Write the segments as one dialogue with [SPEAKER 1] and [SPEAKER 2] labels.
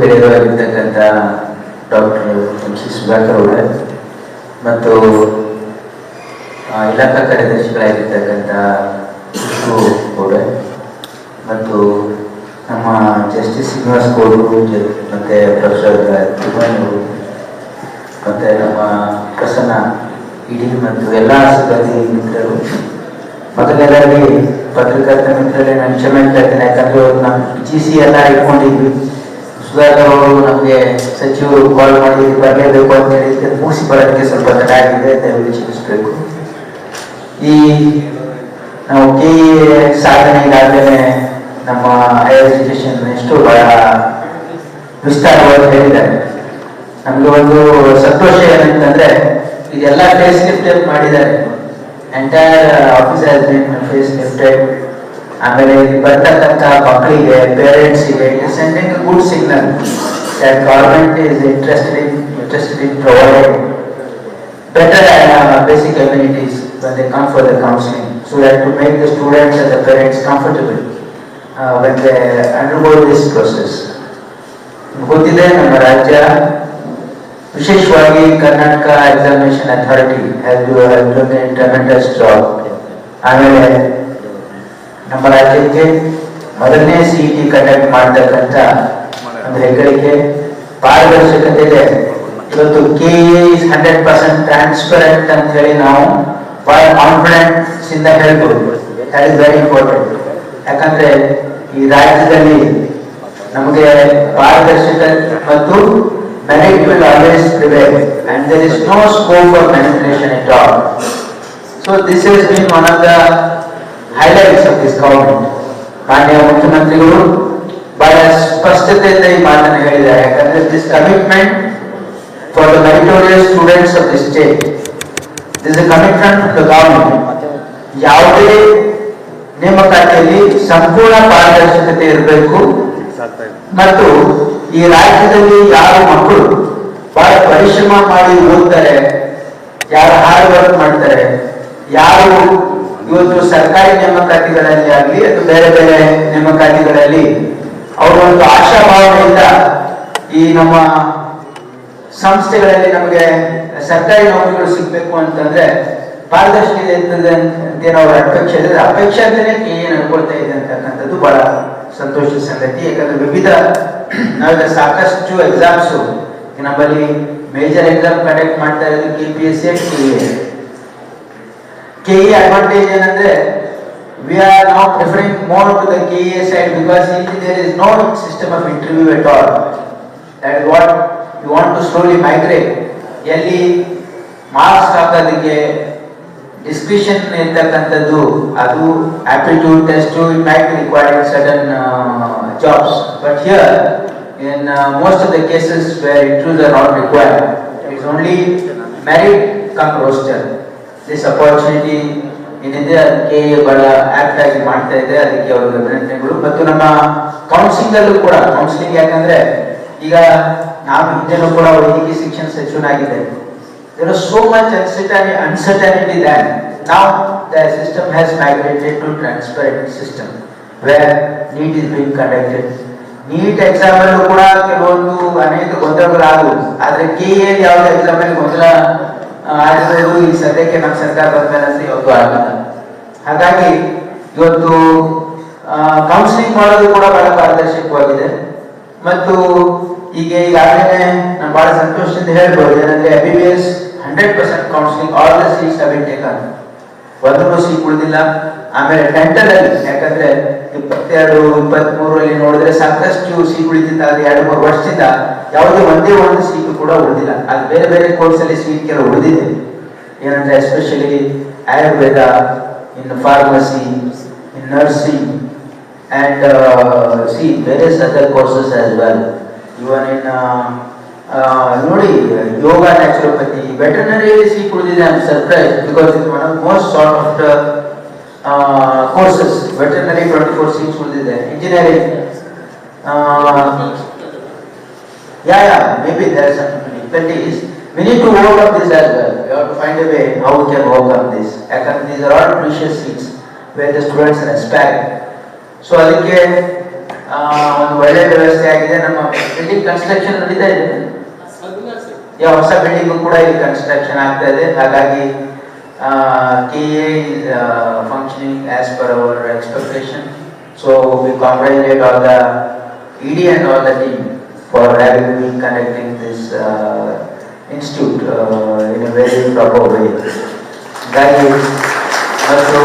[SPEAKER 1] ಹಿರಿಯರಾಗಿರ್ತಕ್ಕಂಥ doctor M C Sudhakar ಅವರೇ, ಮತ್ತು ಇಲಾಖಾ ಕಾರ್ಯದರ್ಶಿಗಳಾಗಿರ್ತಕ್ಕಂಥ ವಿಷ್ಣು ಅವರೇ, ಮತ್ತು ನಮ್ಮ ಜಸ್ಟಿಸ್ ಶ್ರೀನಿವಾಸ್ ಗೌಡರು ಮತ್ತು ಪ್ರೊಫೆಸರ್ ತಿಮ್ಮಣ್ಣ ಮತ್ತೆ ನಮ್ಮ ಪ್ರಸನ್ನ ಇಡೀ ಮತ್ತು ಎಲ್ಲ ಸಿಬ್ಬಂದಿ ಮಿತ್ರರು, ಮೊದಲನೇದಾಗಿ ಪತ್ರಕರ್ತ ಮಿತ್ರರೇ ನಾನು ಕ್ಷಮೆ ಕೇಳ್ತೇನೆ ಯಾಕಂದ್ರೆ ಅವರು ನಾವು ಜಿ ಸಿ ಎಲ್ಲ ಇಟ್ಕೊಂಡಿದ್ವಿ. ಸುಧಾಕರ್ ಅವರು ನಮಗೆ ಸಚಿವರು ಕಾಲ್ ಮಾಡಿ ಬರಲೇಬೇಕು ಅಂತ ಹೇಳಿದ್ರೆ ಮೂಸಿ ಬರೋದಕ್ಕೆ ಸ್ವಲ್ಪ ತಡ ಆಗಿದೆ ದಯವಿಟ್ಟು ಕ್ಷಮಿಸಬೇಕು ಈ ನಾವು ಕೆ ಸಾಧನೆ ಈಗಾಗಲೇ ನಮ್ಮ ಹೈಯರ್ ಎಜುಕೇಶನ್ ಎಷ್ಟು ಬಹಳ ವಿಸ್ತಾರವಾಗಿ ಹೇಳಿದ್ದಾರೆ. ನಮ್ಗೆ ಒಂದು ಸಂತೋಷ ಏನಂತಂದ್ರೆ, ಇದೆಲ್ಲ ಫೇಸ್ ಲಿಫ್ಟ್ ಮಾಡಿದ್ದಾರೆ. Entire office has been face lifted ಆಮೇಲೆ ಇಲ್ಲಿ ಬರ್ತಕ್ಕಂಥ ಮಕ್ಕಳಿಗೆ ಪೇರೆಂಟ್ಸಿಗೆ it is sending good signal that government is interested in interested in providing better uh, basic amenities when they come for the counseling so that to make the students and the parents comfortable uh, when they undergo this process. ಗೊತ್ತಿದೆ ನಮ್ಮ ರಾಜ್ಯ ವಿಶೇಷವಾಗಿ Karnataka examination authority tremendous job ಆಮೇಲೆ ನಮ್ಮ ರಾಜ್ಯಕ್ಕೆ ಮೊದಲನೇ C T conduct ಮಾಡ್ತಕ್ಕಂಥ ಒಂದು ಹೆಗ್ಗಳಿಕೆ ಪಾರದರ್ಶಕತೆ ಇದೆ ಇವತ್ತು K is hundred percent transparent ಅಂತ ಹೇಳಿ ನಾವು ಬಹಳ ಕಾನ್ಫಿಡೆನ್ಸ್ ಇಂದ ಹೇಳ್ಬೋದು. ದಟ್ ಇಸ್ ವೆರಿ ಇಂಪಾರ್ಟೆಂಟ್ ಯಾಕಂದ್ರೆ ಈ ರಾಜ್ಯದಲ್ಲಿ ನಮಗೆ ಪಾರದರ್ಶಕ ಮತ್ತು merit will always prevail and there is no scope for manipulation at all so this is been one of the highlights of this government ಮಾನ್ಯ ಮುಖ್ಯಮಂತ್ರಿಗಳು ಬಹಳ ಸ್ಪಷ್ಟತೆಯಿಂದ ಈ ಮಾತನ್ನು ಹೇಳಿದ್ದಾರೆ ಯಾಕಂದ್ರೆ this commitment for the meritorious students of the state this a commitment the government ಯಾವುದೇ ನೇಮಕಾತಿಯಲ್ಲಿ ಸಂಪೂರ್ಣ ಪಾರದರ್ಶಕತೆ ಇರಬೇಕು ಮತ್ತು ಈ ರಾಜ್ಯದಲ್ಲಿ ಯಾರು ಮಕ್ಕಳು ಬಹಳ ಪರಿಶ್ರಮ ಮಾಡಿ ಓದ್ತಾರೆ, ಯಾರು ಹಾರ್ಡ್ ವರ್ಕ್ ಮಾಡ್ತಾರೆ, ಯಾರು ಇವತ್ತು ಸರ್ಕಾರಿ ನೇಮಕಾತಿಗಳಲ್ಲಿ ಆಗಲಿ ಅಥವಾ ಬೇರೆ ಬೇರೆ ನೇಮಕಾತಿಗಳಲ್ಲಿ ಅವರು ಒಂದು ಆಶಾಭಾವನೆಯಿಂದ ಈ ನಮ್ಮ ಸಂಸ್ಥೆಗಳಲ್ಲಿ ನಮಗೆ ಸರ್ಕಾರಿ ನೌಕರಿಗಳು ಸಿಗ್ಬೇಕು ಅಂತಂದ್ರೆ ಪಾರದರ್ಶಕ ಇರ್ತದೆ ಅಂತ ಏನೋ ಅವ್ರ ಅಪೇಕ್ಷೆ ಇದೆ ಅಪೇಕ್ಷೆ ಅಂತಾನೆ ಏನ್ ಅನ್ಕೊಳ್ತಾ ಇದೆ ಅಂತಕ್ಕಂಥದ್ದು ಬಹಳ ಸಂತೋಷದ ಸಂಗತಿ. ಯಾಕಂದ್ರೆ ವಿವಿಧ ನಾವೀಗ ಸಾಕಷ್ಟು ಎಕ್ಸಾಮ್ಸ್ ನಮ್ಮಲ್ಲಿ ಮೇಜರ್ ಎಕ್ಸಾಮ್ ಕಂಡಕ್ಟ್ ಮಾಡ್ತಾ ಇರೋದು K P S C K E advantage ಏನಂದ್ರೆ we are not preferring more to the K A side because ಇಲ್ಲಿ there is no system of interview at all that what you want to slowly migrate ಎಲ್ಲಿ marks ಹಾಕೋದಕ್ಕೆ discretion ಇರ್ತಕ್ಕಂಥದ್ದು, ಅದು aptitude test it might required certain jobs but here in most of the cases where interviews are not required it's only merit cum roster this opportunity ಏನಿದೆ ಅದಕ್ಕೆ ಬಹಳ act ಆಗಿ ಮಾಡ್ತಾ ಇದೆ ಅದಕ್ಕೆ ಅವರ ಅಭಿನಂದನೆಗಳು ಮತ್ತು ನಮ್ಮ ಕೌನ್ಸಿಲಿಂಗ್ ಅಲ್ಲೂ ಕೂಡ ಕೌನ್ಸಿಲಿಂಗ್ ಯಾಕಂದ್ರೆ ಈಗ ನಾವು ಹಿಂದೆನೂ ಕೂಡ ವೈದ್ಯಕೀಯ ಶಿಕ್ಷಣ ಸಚಿವನಾಗಿದ್ದೆ there was so much uncertainty, uncertainty then. Now the system has migrated to transparent system where NEET is being conducted. NEET exam ಅಲ್ಲೂ ಕೂಡ ಕೆಲವೊಂದು ಅನೇಕ ಗೊಂದಲಗಳಾದವು. ಆದ್ರೆ ಕೆ ಎ ಯಾವ್ದು ಎಕ್ಸಾಮ್ ಅಲ್ಲಿ ಗೊಂದಲ ಆ, ಈ ಸದ್ಯಕ್ಕೆ ನಮ್ಮ ಸರ್ಕಾರ ಬಂದ್ಮೇಲೆ ಅಂತ ಯಾವತ್ತೂ ಆಗಿಲ್ಲ. ಹಾಗಾಗಿ ಇವತ್ತು ಕೌನ್ಸಿಲಿಂಗ್ ಮಾಡೋದು ಕೂಡ ಬಹಳ ಪಾರದರ್ಶಕವಾಗಿದೆ. ಮತ್ತು ಈಗ ಈಗಾಗಲೇ ನಾನು ಬಹಳ ಸಂತೋಷದಿಂದ ಹೇಳ್ಬೋದು ಏನಂದ್ರೆ M B B S hundred percent counselling all the seats take taken ಒಂದೂ ಸೀಟ್ ಉಳಿದಿಲ್ಲ. ಆಮೇಲೆ ಡೆಂಟಲ್ ಅಲ್ಲಿ ಯಾಕಂದ್ರೆ ಇಪ್ಪತ್ತೆರಡು ಇಪ್ಪತ್ತ್ ಮೂರರಲ್ಲಿ ನೋಡಿದ್ರೆ ಸಾಕಷ್ಟು ಸೀಟ್ ಉಳಿತಿತ್ತು ಆದ್ರೆ ಎರಡು, ಮೂರು ವರ್ಷದಿಂದ ಯಾವುದೇ ಒಂದೇ ಒಂದು ಸೀಟ್ ಕೂಡ ಉಳಿದಿಲ್ಲ. ಅದು ಬೇರೆ ಬೇರೆ ಕೋರ್ಸ್ ಅಲ್ಲಿ ಸೀಟ್ ಕೆಲವು ಉಳಿದಿದೆ. ಏನಂದ್ರೆ especially Ayurveda in pharmacy in nursing and C ಬೇರೆ other courses as well even in ನೋಡಿ ಯೋಗ ನ್ಯಾಚುರೋಪತಿ ವೆಟರ್ನರಿ ಸೀಟ್ ಉಳಿದಿದೆ I surprise because it one of most sort of courses veterinary coursing ಉಳಿದಿದೆ. Engineering yeah yeah maybe this we need to work this as to find a way how can work this ಯಾಕಂದ್ರೆ these are all precious seats where students ಅನ್ ಎಸ್ಪ್ಯಾಕ್ so ಅದಕ್ಕೆ ಒಂದು ಒಳ್ಳೆ ವ್ಯವಸ್ಥೆ ಆಗಿದೆ. ನಮ್ಮ building construction ನಡೀತಾ ಇದೆ. ಯಾವ ಹೊಸ ಬಿಲ್ಡಿಂಗ್ ಕೂಡ ಇಲ್ಲಿ ಕನ್ಸ್ಟ್ರಕ್ಷನ್ ಆಗ್ತಾ ಇದೆ. ಹಾಗಾಗಿ K A functioning as per our expectations so we congratulate all the ED and all the team for having been connecting this institute in a very proper way ಹಾಗಾಗಿ ಮತ್ತು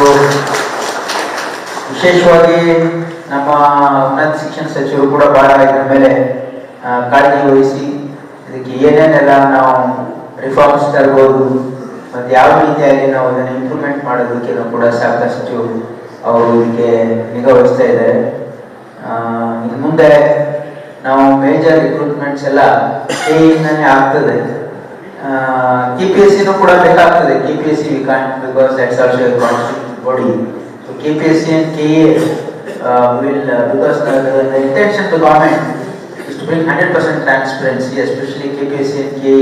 [SPEAKER 1] ವಿಶೇಷವಾಗಿ ನಮ್ಮ ಉನ್ನತ ಶಿಕ್ಷಣ ಸಚಿವರು ಕೂಡ ಬಹಳ ಇದ್ರ ಮೇಲೆ ಕಾಳಜಿ ವಹಿಸಿ ಇದಕ್ಕೆ ಏನೇನೆಲ್ಲ ನಾವು ರಿಫಾರ್ಮ್ಸ್ ತರ್ಬೋದು ಮತ್ತು ಯಾವ ರೀತಿಯಾಗಿ ನಾವು ಅದನ್ನು ಇಂಪ್ರೂವ್ಮೆಂಟ್ ಮಾಡೋದಕ್ಕೆ ಕೂಡ ಸಾಕಷ್ಟು ಅವರು ಇದಕ್ಕೆ ನಿಗಾ ಇದ್ದಾರೆ ಇನ್ನು ಮುಂದೆ ನಾವು ಮೇಜರ್ ರಿಕ್ರೂಟ್ಮೆಂಟ್ಸ್ ಎಲ್ಲ ಕೆ ಇಂದಾನೆ ಆಗ್ತದೆ ಕೆ ಪಿ ಎಸ್ ಸಿನೂ ಕೂಡ ಬೇಕಾಗ್ತದೆ K P S C we can't because that's also body so K P S C and K A will because the intention to government is to K 100% transparency, especially KPSC A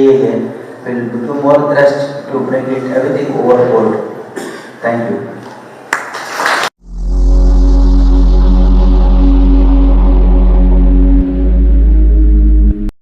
[SPEAKER 1] will will do more thrust to bring it everything overboard. Thank you.